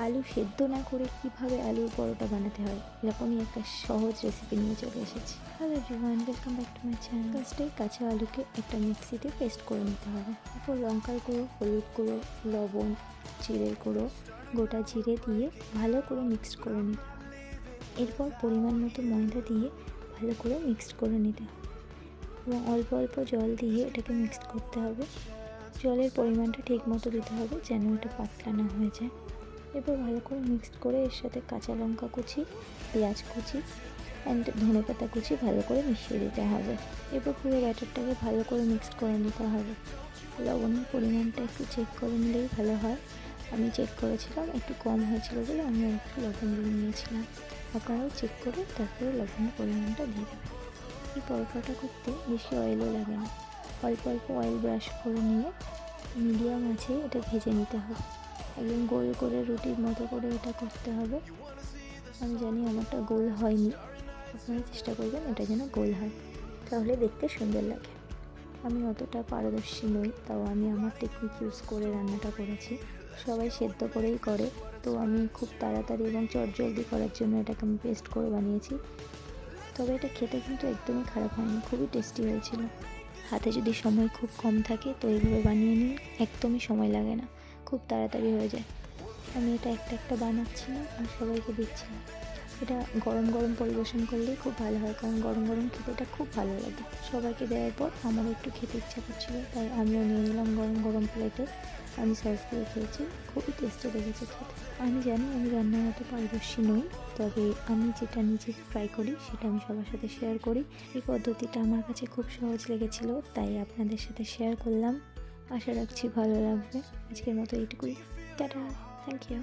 আলু সেদ্ধ না করে কীভাবে আলুর পরোটা বানাতে হয় এরকমই একটা সহজ রেসিপি নিয়ে চলে এসেছি। Hello everyone welcome back to my channel ফার্স্টে কাঁচা আলুকে একটা মিক্সিতে পেস্ট করে নিতে হবে। তারপর লঙ্কার গুঁড়ো হলুদ গুঁড়ো লবণ জিরের গুঁড়ো গোটা জিরে দিয়ে ভালো করে মিক্সড করে নিতে হবে। এরপর পরিমাণ মতো ময়দা দিয়ে ভালো করে মিক্সড করে নিতে হবে। এবং অল্প অল্প জল দিয়ে এটাকে মিক্সড করতে হবে। জলের পরিমাণটা ঠিক মতো দিতে হবে যেন এটা পাতলা না হয়ে যায়। এরপর ভালো করে মিক্সড করে এর সাথে কাঁচা লঙ্কা কুচি, পেঁয়াজ কুচি অ্যান্ড ধনে পাতা কুচি ভালো করে মিশিয়ে দিতে হবে। এরপর পুরো ব্যাটারটাকে ভালো করে মিক্সড করে নিতে হবে। লবণের পরিমাণটা একটু চেক করে নিলেই ভালো হয়। আমি চেক করেছিলাম, একটু কম হয়েছিল বলে আমি একটু লবণ দিয়ে নিয়েছিলাম। আপনারাও চেক করে তারপরে লবণের পরিমাণটা দিয়ে দেবেন। এই পরোটাটা করতে বেশি অয়েলও লাগে না। অল্প অল্প অয়েল ব্রাশ করে নিয়ে মিডিয়াম আছে, এটা ভেজে নিতে হবে। একদম গোল করে, রুটির মতো করে এটা করতে হবে। আমি জানি আমারটা গোল হয়নি। আপনারা চেষ্টা করবেন এটা যেন গোল হয়। তাহলে দেখতে সুন্দর লাগে। আমি অতটা পারদর্শী নই, তাও আমি আমার টেকনিক ইউজ করে রান্নাটা করেছি। সবাই সেদ্ধ করেই করে। তো আমি খুব তাড়াতাড়ি এবং চটজলদি করার জন্য এটাকে আমি পেস্ট করে বানিয়েছি। তবে এটা খেতে কিন্তু একদমই খারাপ হয়নি, খুবই টেস্টি হয়েছিল। হাতে যদি সময় খুব কম থাকে, তো এইভাবে বানিয়ে নিন, একদমই সময় লাগে না। খুব তাড়াতাড়ি হয়ে যায়। আমি এটা একটা একটা বানাচ্ছিলাম আর সবাইকে দিচ্ছিলাম। এটা গরম গরম পরিবেশন করলেই খুব ভালো হয়, কারণ গরম গরম খেতে এটা খুব ভালো লাগে। সবাইকে দেওয়ার পর আমারও একটু খেতে ইচ্ছা করছিল, তাই আমিও নিয়ে নিলাম গরম গরম প্লেটে আমি সস দিয়ে খেয়েছি, খুবই টেস্টি লেগেছে খেতে। আমি জানি আমি রান্নার মতো পারদর্শী নই, তবে আমি যেটা নিজে ট্রাই করি সেটা আমি সবার সাথে শেয়ার করি। এই পদ্ধতিটা আমার কাছে খুব সহজ লেগেছিল, তাই আপনাদের সাথে শেয়ার করলাম। আশা রাখছি ভালো লাগবে। আজকের মতো এইটুকুই। Tata thank you